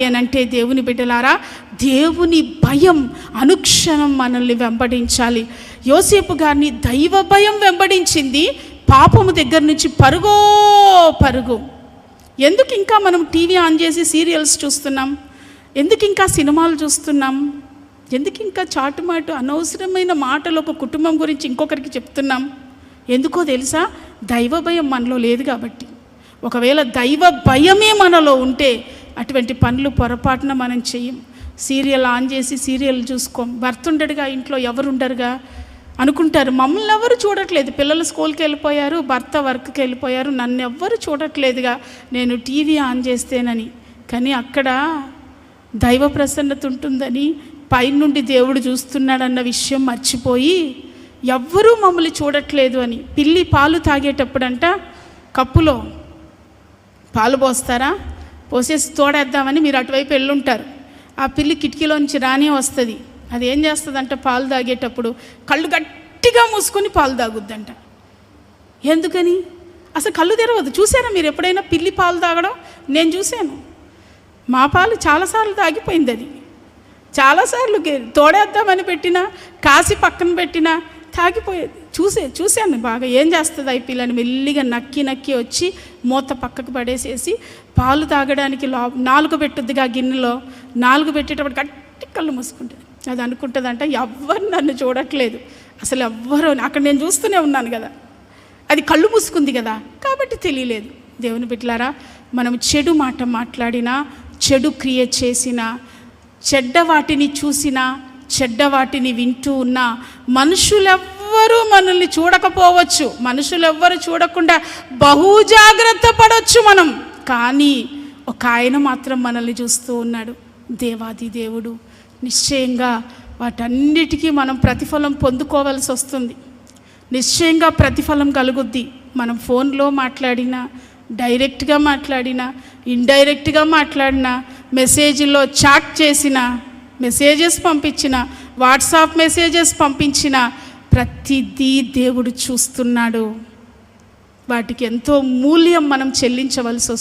అంటే దేవుని బిడ్డలారా దేవుని భయం అనుక్షణం మనల్ని వెంబడించాలి. యోసేపు గారిని దైవ భయం వెంబడించింది పాపము దగ్గర నుంచి పరుగో పరుగు. ఎందుకు ఇంకా మనం టీవీ ఆన్ చేసి సీరియల్స్ చూస్తున్నాం? ఎందుకు ఇంకా సినిమాలు చూస్తున్నాం? ఎందుకు ఇంకా చాటుమాటు అనవసరమైన మాటలు ఒక కుటుంబం గురించి ఇంకొకరికి చెప్తున్నాం? ఎందుకో తెలుసా? దైవ భయం మనలో లేదు కాబట్టి. ఒకవేళ దైవ భయమే మనలో ఉంటే అటువంటి పనులు పొరపాటున మనం చెయ్యం సీరియల్ ఆన్ చేసి సీరియల్ చూసుకోం. భర్త ఉండడుగా ఇంట్లో ఎవరు ఉండరుగా అనుకుంటారు మమ్మల్ని ఎవరు చూడట్లేదు? పిల్లలు స్కూల్కి వెళ్ళిపోయారు భర్త వర్క్కి వెళ్ళిపోయారు నన్ను ఎవ్వరు చూడట్లేదుగా. నేను టీవీ ఆన్ చేస్తేనని. కానీ అక్కడ దైవ ప్రసన్నత ఉంటుందని పైనుండి దేవుడు చూస్తున్నాడన్న విషయం మర్చిపోయి ఎవ్వరూ మమ్మల్ని చూడట్లేదు అని. పిల్లి పాలు తాగేటప్పుడంట కప్పులో పాలు పోస్తారా? పోసేసి తోడేద్దామని మీరు అటువైపు వెళ్ళుంటారు. ఆ పిల్లి కిటికీలో నుంచి రానే వస్తుంది. అది ఏం చేస్తుందంట? పాలు తాగేటప్పుడు కళ్ళు గట్టిగా మూసుకొని పాలు తాగుద్దంట. ఎందుకని? అసలు కళ్ళు తెరవదు. చూసారా మీరు ఎప్పుడైనా పిల్లి పాలు తాగడం? నేను చూశాను. మా పాలు చాలాసార్లు తాగిపోయింది అది. చాలాసార్లు తోడేద్దామని పెట్టినా కాసి పక్కన పెట్టినా తాగిపోయేది చూసే చూశాను బాగా. ఏం చేస్తుంది ఈ పిల్లని? మెల్లిగా నక్కి నక్కి వచ్చి మూత పక్కకు పడేసేసి పాలు తాగడానికి లో నాలుగు పెట్టుద్దిగా గిన్నెలో. నాలుగు పెట్టేటప్పుడు గట్టి కళ్ళు మూసుకుంటుంది. అది అనుకుంటుందంట ఎవ్వరు నన్ను చూడట్లేదు. అసలు ఎవ్వరు అక్కడ నేను చూస్తూనే ఉన్నాను కదా. అది కళ్ళు మూసుకుంది కదా. కాబట్టి తెలియలేదు. దేవుని బిడ్డలారా మనం చెడు మాట మాట్లాడినా చెడు క్రియ చేసినా చెడ్డ వాటిని చూసినా చెడ్డ వాటిని వింటూ ఉన్న మనుషులెవ్వరూ మనల్ని చూడకపోవచ్చు. మనుషులెవ్వరు చూడకుండా బహు జాగ్రత్త పడవచ్చు మనం. కానీ ఒక ఆయన మాత్రం మనల్ని చూస్తూ ఉన్నాడు. దేవాది దేవుడు. నిశ్చయంగా వాటన్నిటికీ మనం ప్రతిఫలం పొందుకోవాల్సి వస్తుంది. నిశ్చయంగా ప్రతిఫలం కలుగుద్ది. మనం ఫోన్లో మాట్లాడినా డైరెక్ట్గా మాట్లాడినా ఇండైరెక్ట్గా మాట్లాడినా మెసేజ్లో చాట్ చేసినా మెసేజెస్ పంపించిన వాట్సాప్ మెసేజెస్ పంపించిన ప్రతిదీ దేవుడు చూస్తున్నాడు. వాటికి ఎంతో మూల్యం మనం చెల్లించవలసి వస్తుంది.